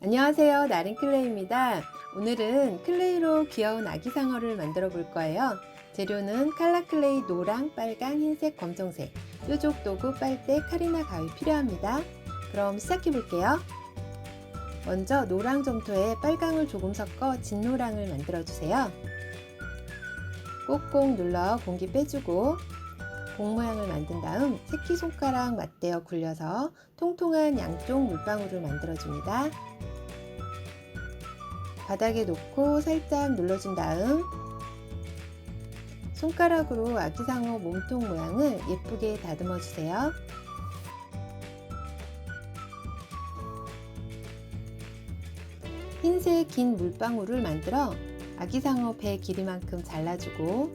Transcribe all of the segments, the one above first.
안녕하세요. 나린 클레이입니다. 오늘은 클레이로 귀여운 아기 상어를 만들어 볼 거예요. 재료는 칼라 클레이 노랑, 빨강, 흰색, 검정색, 뾰족 도구, 빨대, 칼이나 가위 필요합니다. 그럼 시작해 볼게요. 먼저 노랑 점토에 빨강을 조금 섞어 진노랑을 만들어 주세요. 꼭꼭 눌러 공기 빼주고 공 모양을 만든 다음 새끼손가락 맞대어 굴려서 통통한 양쪽 물방울을 만들어 줍니다. 바닥에 놓고 살짝 눌러준 다음 손가락으로 아기상어 몸통 모양을 예쁘게 다듬어 주세요. 흰색 긴 물방울을 만들어 아기상어 배 길이만큼 잘라주고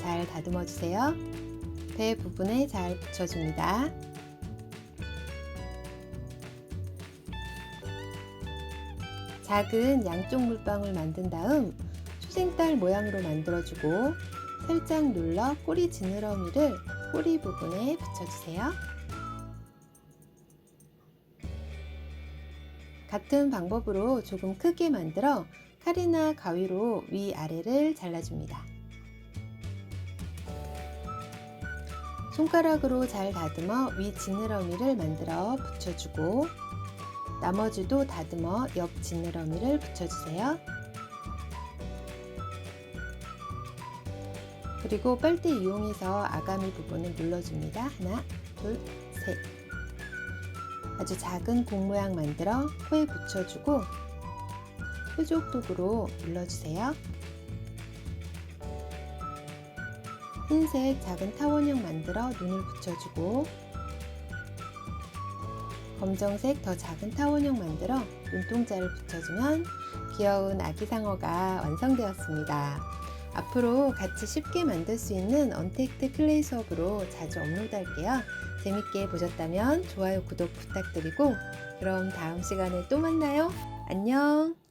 잘 다듬어 주세요. 배 부분에 잘 붙여줍니다. 작은 양쪽 물방울 만든 다음 초생딸 모양으로 만들어주고 살짝 눌러 꼬리 지느러미를 꼬리 부분에 붙여주세요. 같은 방법으로 조금 크게 만들어 칼이나 가위로 위아래를 잘라줍니다. 손가락으로 잘 다듬어 위 지느러미를 만들어 붙여주고 나머지도 다듬어 옆 지느러미를 붙여주세요. 그리고 빨대 이용해서 아가미 부분을 눌러줍니다. 하나, 둘, 셋. 아주 작은 공 모양 만들어 코에 붙여주고 뾰족 도구로 눌러주세요. 흰색 작은 타원형 만들어 눈을 붙여주고 검정색 더 작은 타원형 만들어 눈동자를 붙여주면 귀여운 아기 상어가 완성되었습니다. 앞으로 같이 쉽게 만들 수 있는 언택트 클레이 수업으로 자주 업로드할게요. 재밌게 보셨다면 좋아요, 구독 부탁드리고 그럼 다음 시간에 또 만나요. 안녕!